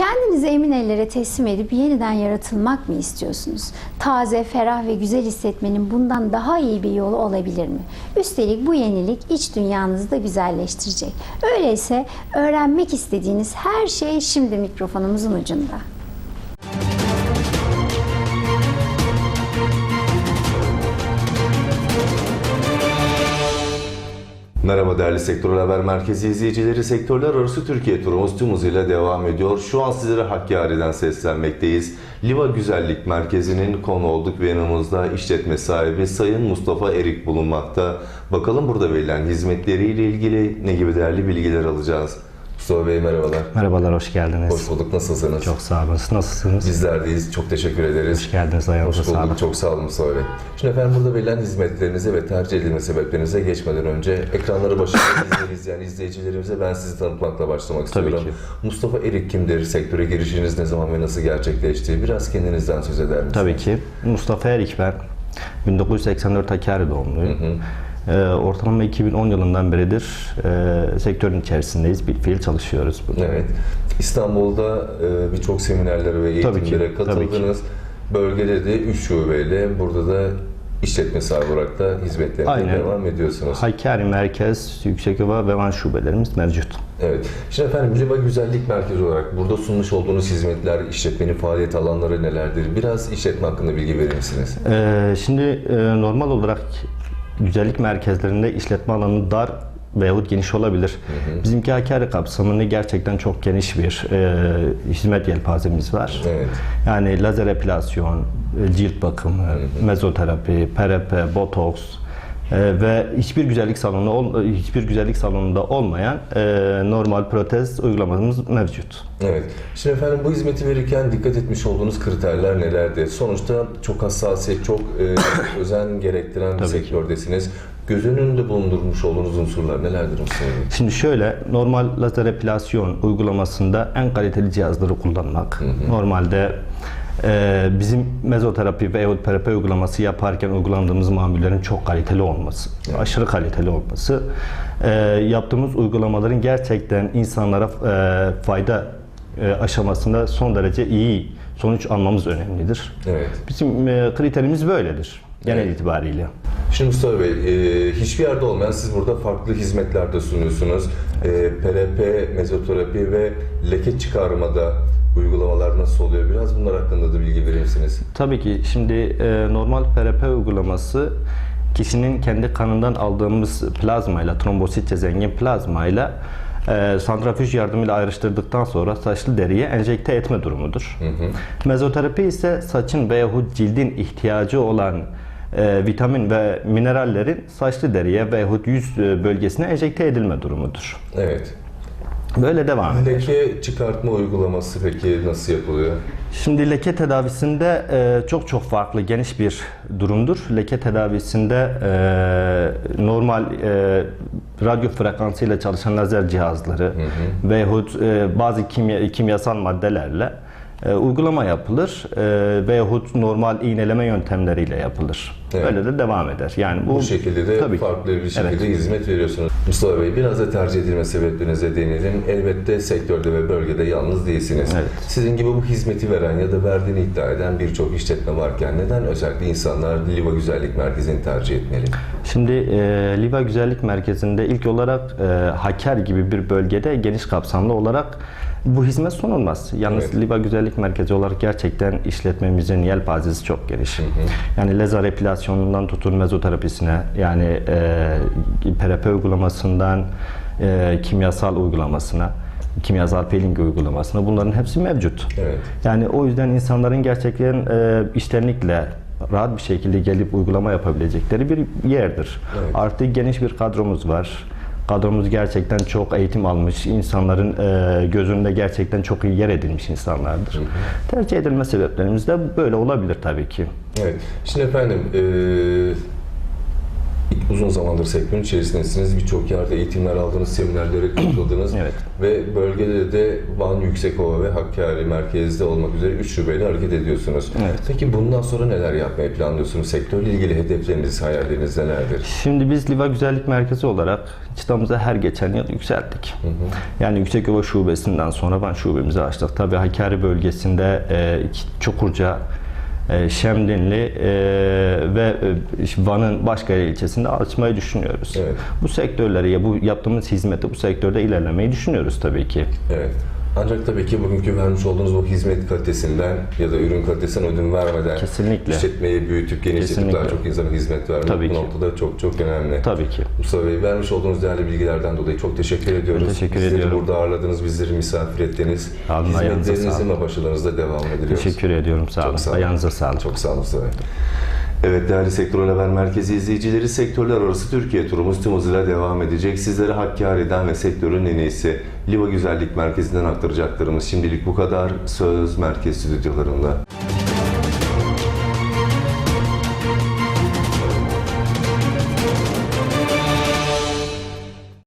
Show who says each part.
Speaker 1: Kendinizi emin ellere teslim edip yeniden yaratılmak mı istiyorsunuz? Taze, ferah ve güzel hissetmenin bundan daha iyi bir yolu olabilir mi? Üstelik bu yenilik iç dünyanızı da güzelleştirecek. Öyleyse öğrenmek istediğiniz her şey şimdi mikrofonumuzun ucunda.
Speaker 2: Merhaba değerli Sektör Haber Merkezi izleyicileri. Sektörler arası Türkiye turumuz tüm hızıyla devam ediyor. Şu an sizlere Hakkari'den seslenmekteyiz. Liva Güzellik Merkezi'nin konu olduk ve yanımızda işletme sahibi Sayın Mustafa Erik bulunmakta. Bakalım burada verilen hizmetleriyle ilgili ne gibi değerli bilgiler alacağız. Mustafa Bey merhabalar.
Speaker 3: Merhabalar, hoş geldiniz.
Speaker 2: Hoş bulduk. Nasılsınız?
Speaker 3: Çok sağ olun. Nasılsınız?
Speaker 2: Bizler deyiz. Çok teşekkür ederiz.
Speaker 3: Hoş geldiniz. Ayağınıza
Speaker 2: Hoş bulduk.
Speaker 3: sağlık.
Speaker 2: Çok sağ olun Mustafa Bey. Şimdi efendim burada verilen hizmetlerinize ve tercih edilme sebeplerinize geçmeden önce ekranları başında izleyen izleyicilerimize ben sizi tanıtmakla başlamak
Speaker 3: Tabii
Speaker 2: istiyorum.
Speaker 3: ki.
Speaker 2: Mustafa Erik kimdir? Sektöre girişiniz ne zaman ve nasıl gerçekleşti? Biraz kendinizden söz eder misiniz?
Speaker 3: Tabii ki. Mustafa Erik ben. 1984 Hakkari doğumluyum. Ee, ortalama 2010 yılından beridir e, sektörün içerisindeyiz. Bir fiil çalışıyoruz burada.
Speaker 2: Evet. İstanbul'da e, birçok seminerlere ve eğitimlere katıldınız. Bölgede de 3 şubeyle burada da işletme sahibi olarak da hizmetlerine
Speaker 3: Aynen.
Speaker 2: devam ediyorsunuz.
Speaker 3: Hakkari Merkez, Yüksekova ve Van şubelerimiz mevcut.
Speaker 2: Evet. Şimdi efendim Liva Güzellik Merkezi olarak burada sunmuş olduğunuz hizmetler, işletmenin faaliyet alanları nelerdir? Biraz işletme hakkında bilgi verir misiniz?
Speaker 3: Ee, şimdi e, normal olarak güzellik merkezlerinde işletme alanı dar veyahut geniş olabilir. Bizimki Hakkari kapsamında gerçekten çok geniş bir e, hizmet yelpazemiz var.
Speaker 2: Evet.
Speaker 3: Yani lazer epilasyon, e, cilt bakımı, mezoterapi, PRP, botoks e, ve hiçbir güzellik salonu ol- hiçbir güzellik salonunda olmayan e, normal protez uygulamamız mevcut.
Speaker 2: Evet. Şimdi efendim bu hizmeti verirken dikkat etmiş olduğunuz kriterler nelerdi? Sonuçta çok hassasiyet, çok e, özen gerektiren bir sektördesiniz. Göz önünde bulundurmuş olduğunuz unsurlar nelerdir Bey?
Speaker 3: Şimdi şöyle, normal lazer epilasyon uygulamasında en kaliteli cihazları kullanmak. Normalde e, bizim mezoterapi ve PRP uygulaması yaparken uygulandığımız mamullerin çok kaliteli olması, aşırı kaliteli olması, e, yaptığımız uygulamaların gerçekten insanlara e, fayda e, aşamasında son derece iyi sonuç almamız önemlidir.
Speaker 2: Evet.
Speaker 3: Bizim e, kriterimiz böyledir genel
Speaker 2: Evet.
Speaker 3: itibariyle.
Speaker 2: Şimdi Mustafa Bey, e, hiçbir yerde olmayan siz burada farklı hizmetler de sunuyorsunuz. E, PRP, mezoterapi ve leke çıkarmada uygulamalar nasıl oluyor? Biraz bunlar hakkında da bilgi verir misiniz?
Speaker 3: Tabii ki şimdi e, normal PRP uygulaması kişinin kendi kanından aldığımız plazmayla, trombositle zengin plazmayla e, santrifüj yardımıyla ayrıştırdıktan sonra saçlı deriye enjekte etme durumudur. Mezoterapi ise saçın veyahut cildin ihtiyacı olan e, vitamin ve minerallerin saçlı deriye veyahut yüz e, bölgesine enjekte edilme durumudur.
Speaker 2: Evet.
Speaker 3: Böyle devam eder.
Speaker 2: Leke çıkartma uygulaması peki nasıl yapılıyor?
Speaker 3: Şimdi leke tedavisinde e, çok çok farklı geniş bir durumdur. Leke tedavisinde e, normal e, radyo frekansıyla çalışan lazer cihazları veyahut e, bazı kimya, kimyasal maddelerle e, uygulama yapılır e, veyahut normal iğneleme yöntemleriyle yapılır.
Speaker 2: Evet.
Speaker 3: Böyle de devam eder. Yani bu,
Speaker 2: Bu şekilde de
Speaker 3: Tabii
Speaker 2: farklı bir şekilde
Speaker 3: Evet.
Speaker 2: hizmet veriyorsunuz. Mustafa Bey biraz da tercih edilme sebeplerinize değinelim. Elbette sektörde ve bölgede yalnız değilsiniz.
Speaker 3: Evet.
Speaker 2: Sizin gibi bu hizmeti veren ya da verdiğini iddia eden birçok işletme varken neden özellikle insanlar Liva Güzellik Merkezi'ni tercih etmeli?
Speaker 3: Şimdi e, Liva Güzellik Merkezi'nde ilk olarak e, Hakkari gibi bir bölgede geniş kapsamlı olarak bu hizmet sunulmaz. Yalnız
Speaker 2: Evet.
Speaker 3: Liva Güzellik Merkezi olarak gerçekten işletmemizin yelpazesi çok geniş. Yani lazer epilasyonundan tutun mezoterapisine yani e, PRP uygulamasından e, kimyasal uygulamasına kimyasal peeling uygulamasına bunların hepsi mevcut.
Speaker 2: Evet.
Speaker 3: Yani o yüzden insanların gerçekten e, iştenlikle rahat bir şekilde gelip uygulama yapabilecekleri bir yerdir.
Speaker 2: Evet.
Speaker 3: Artı geniş bir kadromuz var. Kadromuz gerçekten çok eğitim almış, insanların e, gözünde gerçekten çok iyi yer edilmiş insanlardır. Tercih edilme sebeplerimiz de böyle olabilir tabii ki.
Speaker 2: Evet. Şimdi efendim eee, uzun zamandır sektörün içerisindesiniz. Birçok yerde eğitimler aldınız, seminerlere katıldınız.
Speaker 3: Evet.
Speaker 2: Ve bölgede de Van, Yüksekova ve Hakkari merkezde olmak üzere 3 şubeyle hareket ediyorsunuz.
Speaker 3: Evet.
Speaker 2: Peki bundan sonra neler yapmayı planlıyorsunuz? Sektörle ilgili hedefleriniz, hayalleriniz nelerdir?
Speaker 3: Şimdi biz Liva Güzellik Merkezi olarak çıtamızı her geçen yıl yükselttik. Yani Yüksekova Şubesi'nden sonra Van şubemizi açtık. Tabii Hakkari bölgesinde e, Çukurca, Şemdinli e, ve e, Van'ın başka ilçesinde açmayı düşünüyoruz.
Speaker 2: Evet.
Speaker 3: Bu sektörleri ya bu yaptığımız hizmeti bu sektörde ilerlemeyi düşünüyoruz tabii ki.
Speaker 2: Evet. Ancak tabii ki bugünkü vermiş olduğunuz o hizmet kalitesinden ya da ürün kalitesinden ödün vermeden
Speaker 3: Kesinlikle.
Speaker 2: işletmeyi büyütüp genişletip daha çok insana hizmet vermek
Speaker 3: Tabii
Speaker 2: bu
Speaker 3: ki.
Speaker 2: noktada çok çok önemli.
Speaker 3: Tabii ki.
Speaker 2: Mustafa Bey vermiş olduğunuz değerli bilgilerden dolayı çok teşekkür ediyoruz.
Speaker 3: teşekkür
Speaker 2: Bizleri
Speaker 3: ediyorum.
Speaker 2: burada ağırladınız, bizleri misafir ettiniz.
Speaker 3: Sağ olun,
Speaker 2: Hizmetlerinizin ve başarılarınızda devam ediliyoruz.
Speaker 3: Teşekkür ediyorum. Sağ olun.
Speaker 2: Çok sağ olun.
Speaker 3: Ayağınıza sağlık.
Speaker 2: Çok sağ olun Mustafa Bey. Evet değerli Sektör Haber Merkezi izleyicileri sektörler arası Türkiye turumuz tüm hızıyla devam edecek. Sizlere Hakkari'den ve sektörün en iyisi Liva Güzellik Merkezi'nden aktaracaklarımız şimdilik bu kadar. Söz Merkez Stüdyolarında.